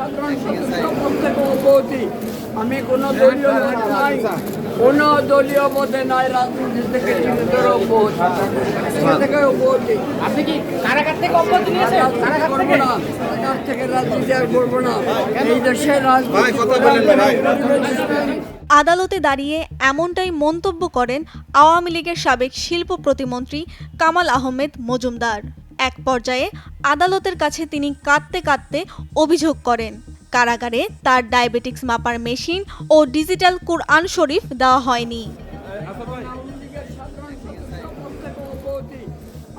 সাধারণ উপতি আমি কোনো দলীয় নাই। কোনো দলীয় পদে নাই রাজনীতি থেকে চিহ্নিতর থেকে উপতি আপনি কি কারাগার থেকে অব্যাহতি নিয়েছেন? কারাগার করব না সরকার থেকে রাজনীতি আর করব না। এই দেশে রাজনীতি আদালতে দাঁড়িয়ে এমনটাই মন্তব্য করেন আওয়ামী লীগের সাবেক শিল্প প্রতিমন্ত্রী কামাল আহমেদ মজুমদার। এক পর্যায়ে আদালতের কাছে তিনি কাঁদতে কাঁদতে অভিযোগ করেন। কারাগারে তার ডায়াবেটিক্স মাপার মেশিন ও ডিজিটাল কুরআন শরীফ দেওয়া হয়নি।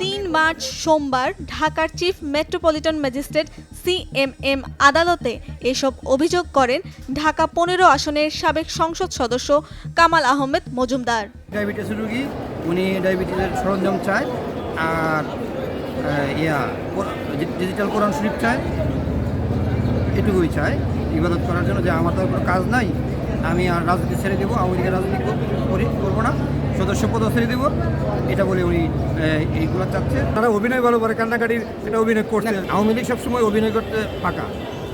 তিন মার্চ সোমবার ঢাকার চিফ মেট্রোপলিটন ম্যাজিস্ট্রেট সিএমএম আদালতে এসব অভিযোগ করেন ঢাকা পনেরো আসনের সাবেক সংসদ সদস্য কামাল আহমেদ মজুমদার। ডায়াবেটিস রুগী, উনি ডায়াবেটিসের সরঞ্জাম চায় আর ইয়া ডিজিটাল কোরআন শরীফ চায় এটুকুই চায় ইবাদত করার জন্য যে আমার তো কোনো কাজ নাই আমি আর রাজনীতি ছেড়ে দেবো আওয়ামী রাজনীতি কর- করি করব না সদস্য পদও ছেড়ে দেবো এটা বলে উনি এইগুলো চাচ্ছে। তারা অভিনয় ভালো করে কান্নাকাটির এটা অভিনয় করছে। আওয়ামী লীগ সবসময় অভিনয় করতে পাকা।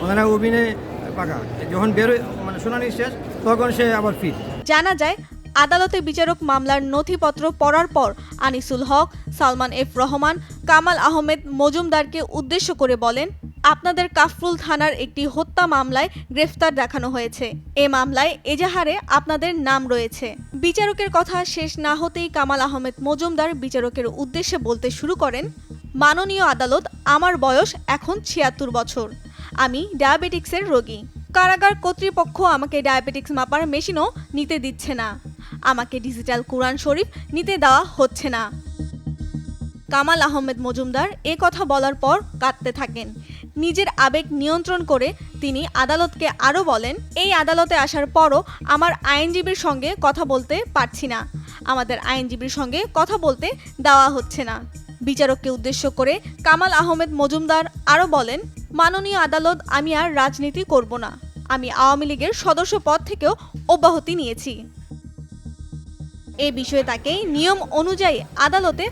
ওখানে অভিনয় পাকা। যখন বেরোয় মানে শুনানি শেষ তখন সে আবার ফিট জানা যায় আদালতে বিচারক মামলার নথিপত্র পড়ার পর আনিসুল হক, সালমান এফ রহমান, কামাল আহমেদ মজুমদারকে উদ্দেশ্য করে বলেন, আপনাদের কাফরুল থানার একটি হত্যা মামলায় গ্রেফতার দেখানো হয়েছে। এ মামলায় এজাহারে আপনাদের নাম রয়েছে। বিচারকের কথা শেষ না হতেই কামাল আহমেদ মজুমদার বিচারকের উদ্দেশ্যে বলতে শুরু করেন, মাননীয় আদালত আমার বয়স এখন ছিয়াত্তর বছর। আমি ডায়াবেটিক্সের রোগী। কারাগার কর্তৃপক্ষ আমাকে ডায়াবেটিক্স মাপার মেশিনও নিতে দিচ্ছে না। আমাকে ডিজিটাল কোরআন শরীফ নিতে দেওয়া হচ্ছে না। কামাল আহমেদ মজুমদার এ কথা বলার পর কাঁদতে থাকেন। নিজের আবেগ নিয়ন্ত্রণ করে তিনি আদালতকে আরও বলেন, এই আদালতে আসার পরও আমার আইনজীবীর সঙ্গে কথা বলতে পারছি না। আমাদের আইনজীবীর সঙ্গে কথা বলতে দেওয়া হচ্ছে না। বিচারককে উদ্দেশ্য করে কামাল আহমেদ মজুমদার আরও বলেন, মাননীয় আদালত, আমি আর রাজনীতি করব না। আমি আওয়ামী লীগের সদস্য পদ থেকেও অব্যাহতি নিয়েছি। এ বিষয়ে তাকে নিয়ম অনুযায়ী আদালতে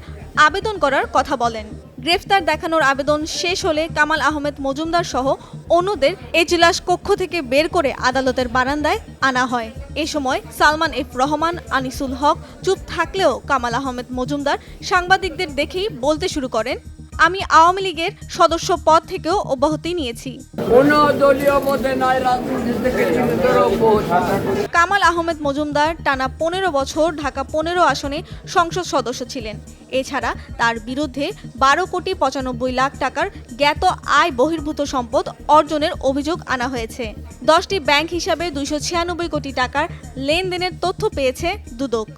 আবেদন করার কথা বলেন। গ্রেফতার দেখানোর আবেদন শেষ হলে কামাল আহমেদ মজুমদার সহ অন্যদের এজলাস কক্ষ থেকে বের করে আদালতের বারান্দায় আনা হয়। এ সময় সালমান এফ রহমান, আনিসুল হক চুপ থাকলেও কামাল আহমেদ মজুমদার সাংবাদিকদের দেখেই বলতে শুরু করেন আমি আওয়ামী লীগের সদস্য পদ থেকেও অব্যাহতি নিয়েছি। কামাল আহমেদ মজুমদার টানা পনেরো বছর ঢাকা পনেরো আসনে সংসদ সদস্য ছিলেন। এছাড়া তার বিরুদ্ধে বারো কোটি পঁচানব্বই লাখ টাকার জ্ঞাত আয় বহির্ভূত সম্পদ অর্জনের অভিযোগ আনা হয়েছে। দশটি ব্যাংক হিসাবে দুইশো ছিয়ানব্বই কোটি টাকার লেনদেনের তথ্য পেয়েছে দুদক।